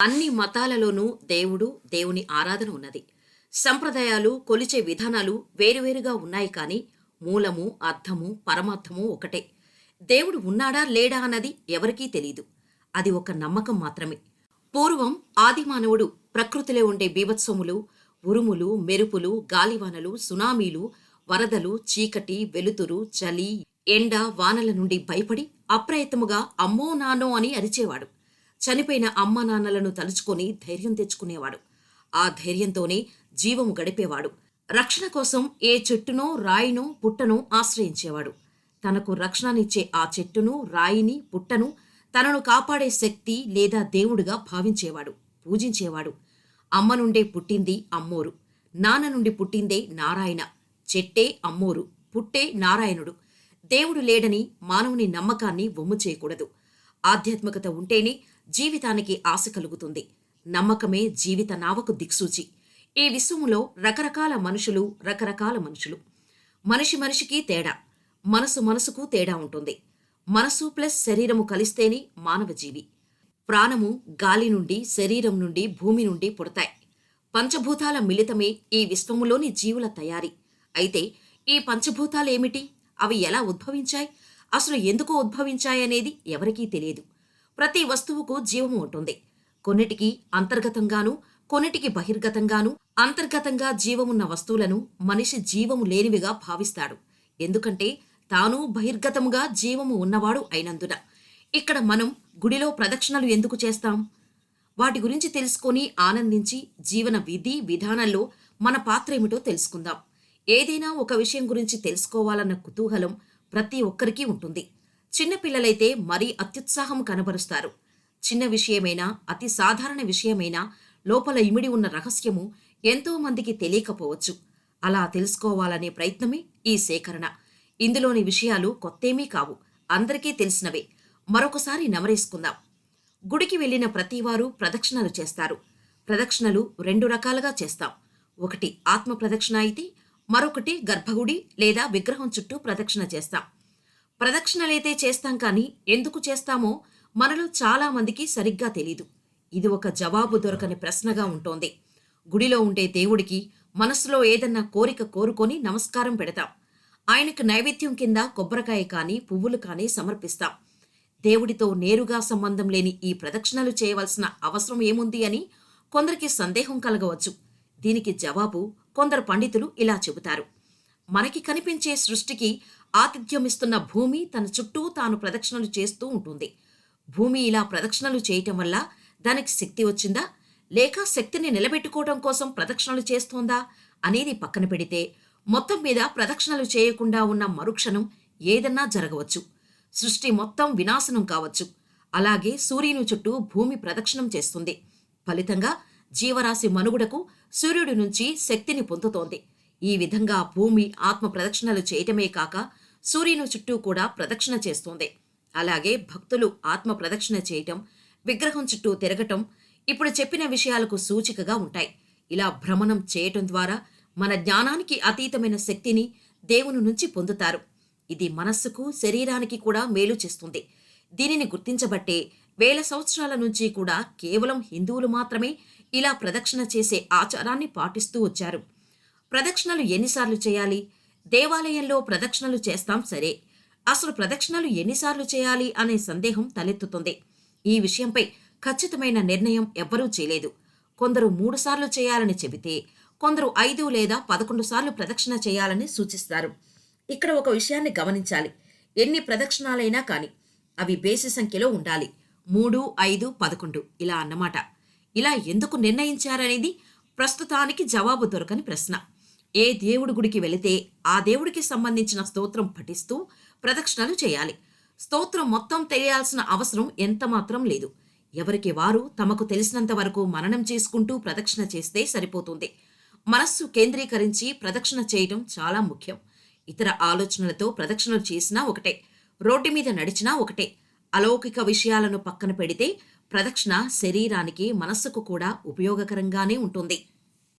అన్ని మతాలలోనూ దేవుడు దేవుని ఆరాధన ఉన్నది. సంప్రదాయాలు కొలిచే విధానాలు వేరువేరుగా ఉన్నాయి కానీ మూలము అర్థము పరమార్థము ఒకటే. దేవుడు ఉన్నాడా లేడా అన్నది ఎవరికీ తెలియదు అది ఒక నమ్మకం మాత్రమే. పూర్వం ఆదిమానవుడు ప్రకృతిలో ఉండే బీభత్సములు ఉరుములు మెరుపులు గాలివానలు సునామీలు వరదలు చీకటి వెలుతురు చలి ఎండ వానల నుండి భయపడి అప్రయత్నముగా అమ్మో నానో అని అరిచేవాడు. చనిపోయిన అమ్మ నాన్నలను తలుచుకొని ధైర్యం తెచ్చుకునేవాడు. ఆ ధైర్యంతోనే జీవము గడిపేవాడు. రక్షణ కోసం ఏ చెట్టునో రాయినో పుట్టనో ఆశ్రయించేవాడు. తనకు రక్షణనిచ్చే ఆ చెట్టును రాయిని పుట్టను తనను కాపాడే శక్తి లేదా దేవుడుగా భావించేవాడు పూజించేవాడు. అమ్మ నుండే పుట్టింది అమ్మోరు. నాన్న నుండి పుట్టిందే నారాయణ. చెట్టే అమ్మోరు. పుట్టే నారాయణుడు. దేవుడు లేడని మానవుని నమ్మకాన్ని వమ్ము చేయకూడదు. ఆధ్యాత్మికత ఉంటేనే జీవితానికి ఆశ కలుగుతుంది. నమ్మకమే జీవిత నావకు దిక్సూచి. ఈ విశ్వములో రకరకాల మనుషులు రకరకాల మనుషులు. మనిషి మనిషికి తేడా మనసు మనసుకు తేడా ఉంటుంది. మనసు ప్లస్ శరీరము కలిస్తేనే మానవ జీవి. ప్రాణము గాలి నుండి శరీరం నుండి భూమి నుండి పుడతాయి. పంచభూతాల మిళితమే ఈ విశ్వములోని జీవుల తయారీ. అయితే ఈ పంచభూతాలేమిటి? అవి ఎలా ఉద్భవించాయి? అసలు ఎందుకు ఉద్భవించాయనేది ఎవరికీ తెలియదు. ప్రతి వస్తువుకు జీవము ఉంటుంది. కొన్నిటికి అంతర్గతంగాను కొన్నిటికి బహిర్గతంగాను అంతర్గతంగా జీవమున్న వస్తువులను మనిషి జీవము లేనివిగా భావిస్తాడు. ఎందుకంటే తాను బహిర్గతముగా జీవము ఉన్నవాడు అయినందున. ఇక్కడ మనం గుడిలో ప్రదక్షిణలు ఎందుకు చేస్తాం? వాటి గురించి తెలుసుకొని ఆనందించి జీవన విధి విధానంలో మన పాత్ర ఏమిటో తెలుసుకుందాం. ఏదైనా ఒక విషయం గురించి తెలుసుకోవాలన్న కుతూహలం ప్రతి ఒక్కరికి ఉంటుంది. చిన్నపిల్లలైతే మరీ అత్యుత్సాహం కనబరుస్తారు. చిన్న విషయమైనా అతి సాధారణ విషయమైనా లోపల ఇమిడి ఉన్న రహస్యము ఎంతో మందికి తెలియకపోవచ్చు. అలా తెలుసుకోవాలనే ప్రయత్నమే ఈ సేకరణ. ఇందులోని విషయాలు కొత్తేమీ కావు. అందరికీ తెలిసినవే. మరొకసారి నమరేసుకుందాం. గుడికి వెళ్ళిన ప్రతివారు ప్రదక్షిణలు చేస్తారు. ప్రదక్షిణలు రెండు రకాలుగా చేస్తాం. ఒకటి ఆత్మ ప్రదక్షిణ అయితే మరొకటి గర్భగుడి లేదా విగ్రహం చుట్టూ ప్రదక్షిణ చేస్తాం. ప్రదక్షిణలైతే చేస్తాం కానీ ఎందుకు చేస్తామో మనలో చాలా మందికి సరిగ్గా తెలీదు. ఇది ఒక జవాబు దొరకని ప్రశ్నగా ఉంటోంది. గుడిలో ఉండే దేవుడికి మనసులో ఏదన్నా కోరిక కోరుకొని నమస్కారం పెడతాం. ఆయనకు నైవేద్యం కింద కొబ్బరికాయ కానీ పువ్వులు కానీ సమర్పిస్తాం. దేవుడితో నేరుగా సంబంధం లేని ఈ ప్రదక్షిణలు చేయవలసిన అవసరం ఏముంది అని కొందరికి సందేహం కలగవచ్చు. దీనికి జవాబు కొందరు పండితులు ఇలా చెబుతారు. మనకి కనిపించే సృష్టికి ఆతిథ్యమిస్తున్న భూమి తన చుట్టూ తాను ప్రదక్షిణలు చేస్తూ ఉంటుంది. భూమి ఇలా ప్రదక్షిణలు చేయటం వల్ల దానికి శక్తి వచ్చిందా? లేక శక్తిని నిలబెట్టుకోవడం కోసం ప్రదక్షిణలు చేస్తోందా? అనేది పక్కన పెడితే మొత్తం మీద ప్రదక్షిణలు చేయకుండా ఉన్న మరుక్షణం ఏదన్నా జరగవచ్చు. సృష్టి మొత్తం వినాశనం కావచ్చు. అలాగే సూర్యుని చుట్టూ భూమి ప్రదక్షిణం చేస్తుంది. ఫలితంగా జీవరాశి మనుగుడకు సూర్యుడి నుంచి శక్తిని పొందుతోంది. ఈ విధంగా భూమి ఆత్మ ప్రదక్షిణలు చేయటమే కాక సూర్యుని చుట్టూ కూడా ప్రదక్షిణ చేస్తోంది. అలాగే భక్తులు ఆత్మ ప్రదక్షిణ చేయటం విగ్రహం చుట్టూ తిరగటం ఇప్పుడు చెప్పిన విషయాలకు సూచికగా ఉంటాయి. ఇలా భ్రమణం చేయటం ద్వారా మన జ్ఞానానికి అతీతమైన శక్తిని దేవుని నుంచి పొందుతారు. ఇది మనస్సుకు శరీరానికి కూడా మేలు చేస్తుంది. దీనిని గుర్తించబట్టే వేల సంవత్సరాల నుంచి కూడా కేవలం హిందువులు మాత్రమే ఇలా ప్రదక్షిణ చేసే ఆచారాన్ని పాటిస్తూ వచ్చారు. ప్రదక్షిణలు ఎన్నిసార్లు చేయాలి? దేవాలయంలో ప్రదక్షిణలు చేస్తాం సరే. అసలు ప్రదక్షిణలు ఎన్నిసార్లు చేయాలి అనే సందేహం తలెత్తుతుంది. ఈ విషయంపై ఖచ్చితమైన నిర్ణయం ఎవ్వరూ చేయలేదు. కొందరు మూడు సార్లు చేయాలని చెబితే కొందరు ఐదు లేదా పదకొండు సార్లు ప్రదక్షిణ చేయాలని సూచిస్తారు. ఇక్కడ ఒక విషయాన్ని గమనించాలి. ఎన్ని ప్రదక్షిణాలైనా కానీ అవి బేసి సంఖ్యలో ఉండాలి. మూడు ఐదు పదకొండు ఇలా అన్నమాట. ఇలా ఎందుకు నిర్ణయించారనేది ప్రస్తుతానికి జవాబు దొరకని ప్రశ్న. ఏ దేవుడి గుడికి వెళితే ఆ దేవుడికి సంబంధించిన స్తోత్రం పఠిస్తూ ప్రదక్షిణలు చేయాలి. స్తోత్రం మొత్తం తెలియాల్సిన అవసరం ఎంత మాత్రం లేదు. ఎవరికి వారు తమకు తెలిసినంత వరకు మననం చేసుకుంటూ ప్రదక్షిణ చేస్తే సరిపోతుంది. మనస్సు కేంద్రీకరించి ప్రదక్షిణ చేయడం చాలా ముఖ్యం. ఇతర ఆలోచనలతో ప్రదక్షిణలు చేసినా ఒకటే రోడ్డు మీద నడిచినా ఒకటే. అలౌకిక విషయాలను పక్కన పెడితే ప్రదక్షిణ శరీరానికి మనస్సుకు కూడా ఉపయోగకరంగానే ఉంటుంది.